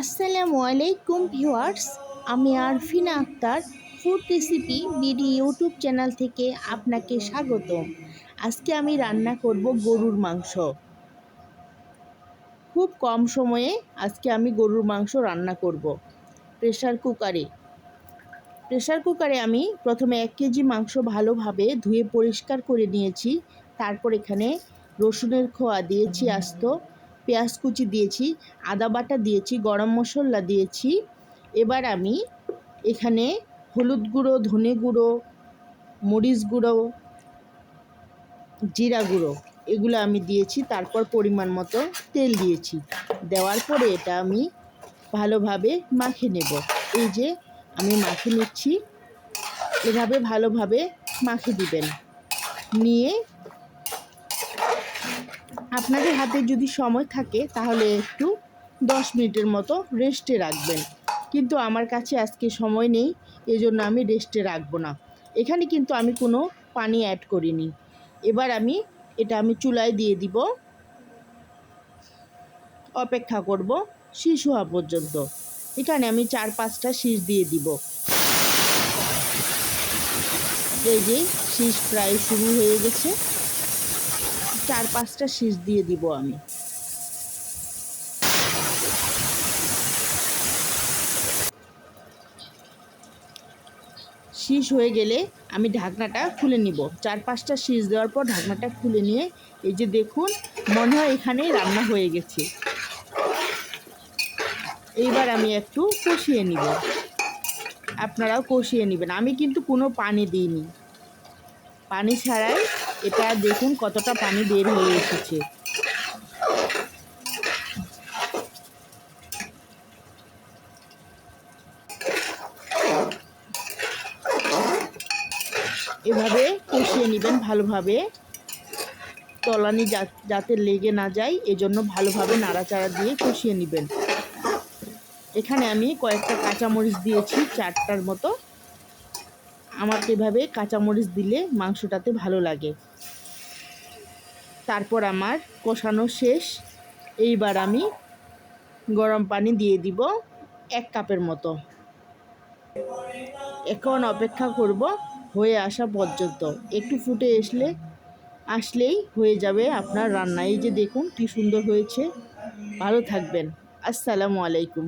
আসসালামু আলাইকুম ভিউয়ার্স, আমি Arfina Akter food recipe BD YouTube channel থেকে আপনাকে স্বাগত আজকে আমি রান্না করব গরুর মাংস। খুব কম সময়ে আজকে আমি গরুর মাংস রান্না করব। প্রেশার কুকারে। প্রেশার কুকারে আমি প্রথমে এক কেজি মাংস ভালোভাবে ধুয়ে পরিষ্কার করে নিয়েছি। তারপর এখানে রসুনের খোয়া দিয়েছি আস্ত পেঁয়াজ কুচি দিয়েছি, আদা বাটা দিয়েছি, গরম মশলা দিয়েছি। এবার আমি এখানে হলুদ গুঁড়ো, ধনে গুঁড়ো, মরিচ গুঁড়ো, জিরা গুঁড়ো এগুলো আমি দিয়েছি, তারপর পরিমাণ মতো তেল দিয়েছি। দেওয়ার পরে এটা আমি ভালোভাবে মাখে নেব। এই যে আমি মাখে নিচ্ছি, এভাবে ভালোভাবে মাখে দিবেন। নিয়ে আপনাদের হাতে যদি সময় থাকে, তাহলে একটু দশ মিনিটের মতো রেস্টে রাখবেন। কিন্তু আমার কাছে আজকে সময় নেই, এজন্য আমি রেস্টে রাখব না। এখানে কিন্তু আমি কোনো পানি অ্যাড করিনি। এবার আমি এটা আমি চুলায় দিয়ে দিব। অপেক্ষা করব শীষ হওয়া পর্যন্ত। এখানে আমি চার পাঁচটা শীষ দিয়ে দিব। এই যে শীষ প্রায় শুরু হয়ে গেছে। চার পাঁচটা শীষ দিয়ে দিব আমি। শীষ হয়ে গেলে আমি ঢাকনাটা খুলে নিব। চার পাঁচটা শীষ দেওয়ার পর ঢাকনাটা খুলে নিয়ে এই যে দেখুন, মনে হয় এখানেই রান্না হয়ে গেছে। এইবার আমি একটু কষিয়ে নিব। আপনারাও কষিয়ে নেবেন। আমি কিন্তু কোনো পানি দিইনি। পানি ছাড়াই এটা দেখুন কতটা পানি বের হয়ে এসেছে। এভাবে কষিয়ে নেবেন ভালোভাবে। তলানি যাতে লেগে না যায়, এজন্য ভালোভাবে নাড়াচাড়া দিয়ে কষিয়ে নেবেন। এখানে আমি কয়েকটা কাঁচামরিচ দিয়েছি, চারটার মতো। আমার এভাবে কাঁচামরিচ দিলে মাংসটাতে ভালো লাগে। তারপর আমার কষানো শেষ। এইবার আমি গরম পানি দিয়ে দিব এক কাপের মতো। এখন অপেক্ষা করব হয়ে আসা পর্যন্ত। একটু ফুটে আসলে আসলেই হয়ে যাবে আপনার রান্না। এই যে দেখুন কি সুন্দর হয়েছে। ভালো থাকবেন। আসসালামু আলাইকুম।